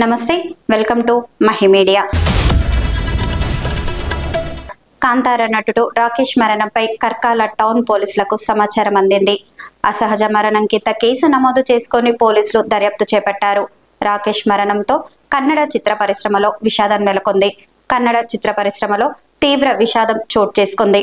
నమస్తే welcome to Mahi media. Kantara నటుడు Rakesh మరణంపై కర్కాల town పోలీసులకు సమాచారం అందింది. అసహజ మరణం కింద కేసు నమోదు చేసుకొని పోలీసులు దర్యాప్తు చేపట్టారు. రాకేష్ మరణంతో కన్నడ చిత్ర పరిశ్రమలో విషాదం నెలకొంది. కన్నడ చిత్ర పరిశ్రమలో తీవ్ర విషాదం చోటు చేసుకుంది.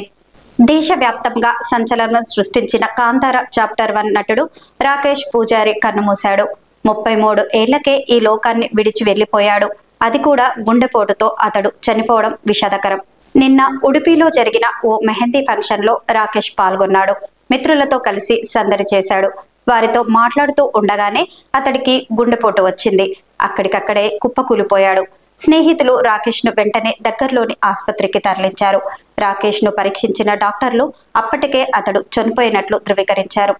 దేశవ్యాప్తంగా సంచలనం సృష్టించిన కాంతార చాప్టర్ వన్ నటుడు రాకేష్ పూజారి కన్నుమూశాడు. ముప్పై మూడు ఏళ్ళకే ఈ లోకాన్ని విడిచి వెళ్ళిపోయాడు అది కూడా గుండెపోటుతో అతడు చనిపోవడం విషాదకరం. నిన్న ఉడిపిలో జరిగిన ఓ మెహందీ ఫంక్షన్లో రాకేష్ పాల్గొన్నాడు. మిత్రులతో కలిసి సందడి చేశాడు. వారితో మాట్లాడుతూ ఉండగానే అతడికి గుండెపోటు వచ్చింది. అక్కడికక్కడే కుప్పకూలిపోయాడు స్నేహితులు రాకేష్ను వెంటనే దగ్గరలోని ఆసుపత్రికి తరలించారు. రాకేష్ను పరీక్షించిన డాక్టర్లు అప్పటికే అతడు చనిపోయినట్లు ధృవీకరించారు.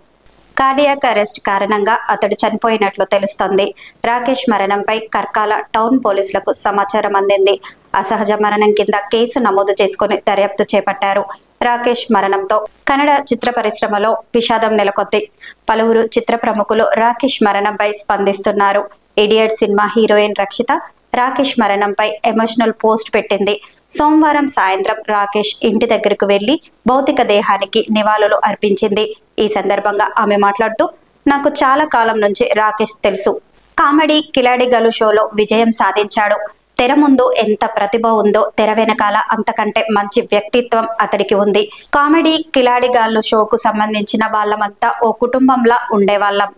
కార్డియాక్ అరెస్ట్ కారణంగా అతడు చనిపోయినట్లు తెలుస్తోంది. రాకేష్ మరణంపై కర్కాల టౌన్ పోలీసులకు సమాచారం అందింది. అసహజ మరణం కింద కేసు నమోదు చేసుకుని దర్యాప్తు చేపట్టారు. రాకేష్ మరణంతో కన్నడ చిత్ర పరిశ్రమలో విషాదం నెలకొంది. పలువురు చిత్ర ప్రముఖులు రాకేష్ మరణంపై స్పందిస్తున్నారు. Idiot cinema heroine Rakshitha Rakesh మరణంపై emotional post పెట్టింది. సోమవారం సాయంత్రం రాకేష్ ఇంటి దగ్గరకు వెళ్ళి భౌతిక దేహానికి నివాళులు అర్పించింది. ఈ సందర్భంగా ఆమె మాట్లాడుతూ నాకు చాలా కాలం నుంచి రాకేష్ తెలుసు. కామెడీ కిలాడి గలు షోలో విజయం సాధించాడు. తెర ముందు ఎంత ప్రతిభ ఉందో తెర వెనకాల అంతకంటే మంచి వ్యక్తిత్వం అతడికి ఉంది. కామెడీ కిలాడిగాళ్ళు షోకు సంబంధించిన వాళ్ళమంతా ఓ కుటుంబంలా ఉండేవాళ్ళం.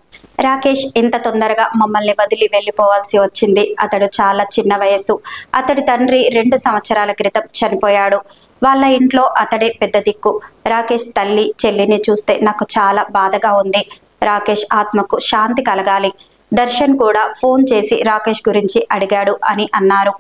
రాకేష్ ఇంత తొందరగా మమ్మల్ని వదిలి వెళ్ళిపోవాల్సి వచ్చింది? అతడు చాలా చిన్న వయసు అతడి తండ్రి రెండు సంవత్సరాల క్రితం చనిపోయాడు. వాళ్ళ ఇంట్లో అతడే పెద్ద దిక్కు. రాకేష్ తల్లి చెల్లిని చూస్తే నాకు చాలా బాధగా ఉంది. రాకేష్ ఆత్మకు శాంతి కలగాలి. దర్శన్ కూడా ఫోన్ చేసి రాకేష్ గురించి అడిగాడు అని అన్నారు.